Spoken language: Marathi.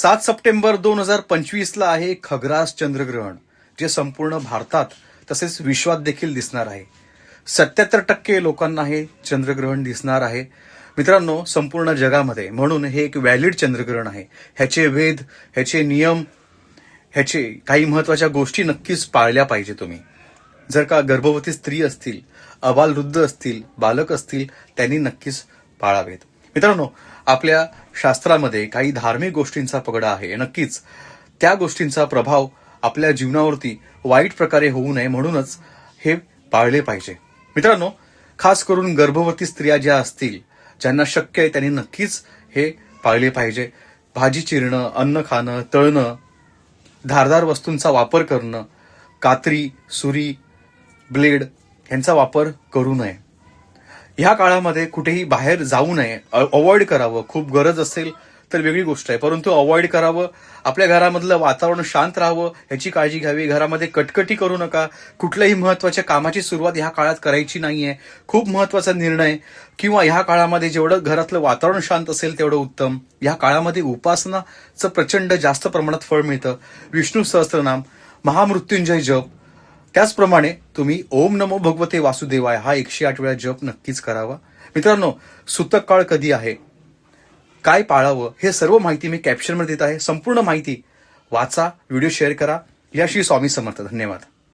सात सप्टेंबर दोन हजार पंचवीसला आहे खग्रास चंद्रग्रहण जे संपूर्ण भारतात तसेच विश्वात देखील दिसणार आहे. सत्याहत्तर टक्के लोकांना हे चंद्रग्रहण दिसणार आहे. मित्रांनो संपूर्ण जगामध्ये म्हणून हे एक व्हॅलिड चंद्रग्रहण आहे. ह्याचे वेद ह्याचे नियम ह्याचे काही महत्त्वाच्या गोष्टी नक्कीच पाळल्या पाहिजे तुम्ही. जर का गर्भवती स्त्री असतील अबालवृद्ध असतील बालक असतील त्यांनी नक्कीच पाळावेत. मित्रांनो आपल्या शास्त्रामध्ये काही धार्मिक गोष्टींचा पगडा आहे. नक्कीच त्या गोष्टींचा प्रभाव आपल्या जीवनावरती वाईट प्रकारे होऊ नये म्हणूनच हे पाळले पाहिजे. मित्रांनो खास करून गर्भवती स्त्रिया ज्या असतील ज्यांना शक्य आहे त्यांनी नक्कीच हे पाळले पाहिजे. भाजी चिरणं अन्न खाणं तळणं धारदार वस्तूंचा वापर करणं कात्री सुरी ब्लेड यांचा वापर करू नये. ह्या काळामध्ये कुठेही बाहेर जाऊ नये. अवॉइड करावं. खूप गरज असेल तर वेगळी गोष्ट आहे. परंतु अवॉइड करावं. आपल्या घरामधलं वातावरण शांत राहावं. याची काळजी घ्यावी. घरामध्ये कटकटी करू नका. कुठल्याही महत्त्वाच्या कामाची सुरुवात ह्या काळात करायची नाहीये. खूप महत्त्वाचा निर्णय. किंवा ह्या काळामध्ये जेवढं घरातलं वातावरण शांत असेल तेवढं उत्तम. ह्या काळामध्ये उपासनाचं प्रचंड जास्त प्रमाणात फळ मिळतं. विष्णू सहस्त्रनाम. महामृत्युंजय जप. त्याचप्रमाणे तुम्ही ओम नमो भगवते वासुदेवाय हा एकशे आठ वेळा जप नक्कीच करावा. मित्रांनो सुतक काळ कधी आहे? काय पाळावं? हे सर्व माहिती मी कॅप्शनमध्ये देत आहे. संपूर्ण माहिती वाचा व्हिडिओ शेअर करा. याशी स्वामी समर्थ. धन्यवाद.